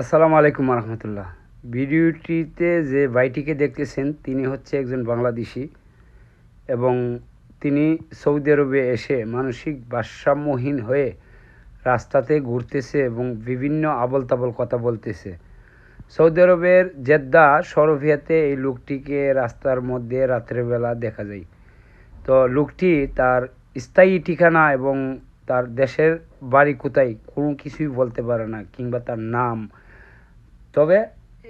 আসসালামু আলাইকুম রহমতুল্লাহ ভিডিওটিতে যে ভাইটিকে দেখতেছেন, তিনি হচ্ছে একজন বাংলাদেশি এবং তিনি সৌদি আরবে এসে মানসিক ভারসাম্যহীন হয়ে রাস্তাতে ঘুরতেছে এবং বিভিন্ন আবল তাবল কথা বলতেছে। সৌদি আরবের জেদ্দা সরফিয়াতে এই লোকটিকে রাস্তার মধ্যে রাত্রেবেলা দেখা যায়। তো লোকটি তার স্থায়ী ঠিকানা এবং তার দেশের বাড়ি কোথায় কোনো কিছুই বলতে পারে না কিংবা তার নাম তবে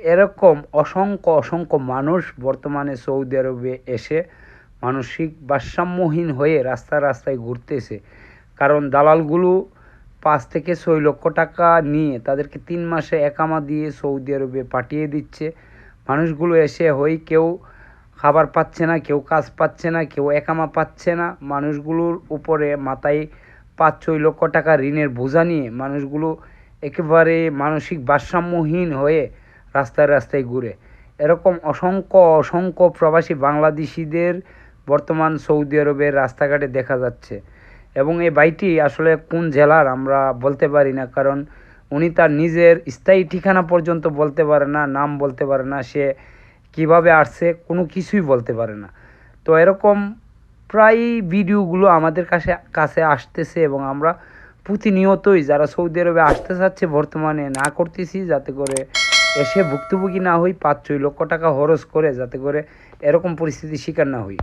এরকম অসংখ্য অসংখ্য মানুষ বর্তমানে সৌদি আরবে এসে মানসিক ভারসাম্যহীন হয়ে রাস্তায় রাস্তায় ঘুরতেছে। কারণ দালালগুলো পাঁচ থেকে ছয় লক্ষ টাকা নিয়ে তাদেরকে তিন মাসে একামা দিয়ে সৌদি আরবে পাঠিয়ে দিচ্ছে। মানুষগুলো এসে হই কেউ খাবার পাচ্ছে না, কেউ কাজ পাচ্ছে না, কেউ একামা পাচ্ছে না। মানুষগুলোর উপরে মাথায় পাঁচ ছয় লক্ষ টাকা ঋণের বোঝা নিয়ে মানুষগুলো একেবারে মানসিক ভারসাম্যহীন হয়ে রাস্তায় রাস্তায় ঘুরে। এরকম অসংখ্য অসংখ্য প্রবাসী বাংলাদেশিদের বর্তমান সৌদি আরবের রাস্তাঘাটে দেখা যাচ্ছে। এবং এই বাইটি আসলে কোন জেলার আমরা বলতে পারি না, কারণ উনি তার নিজের স্থায়ী ঠিকানা পর্যন্ত বলতে পারে না, নাম বলতে পারে না, সে কীভাবে আসছে কোনো কিছুই বলতে পারে না। তো এরকম প্রায় ভিডিওগুলো আমাদের কাছে কাছে আসতেছে এবং আমরা প্রতিনিয়তই যারা সৌদি আরবে আসতে চাচ্ছে বর্তমানে না করতেছি, যাতে করে এসে ভুক্তভোগী না হই, পাঁচ ছয় লক্ষ টাকা খরচ করে যাতে করে এরকম পরিস্থিতির শিকার না হই।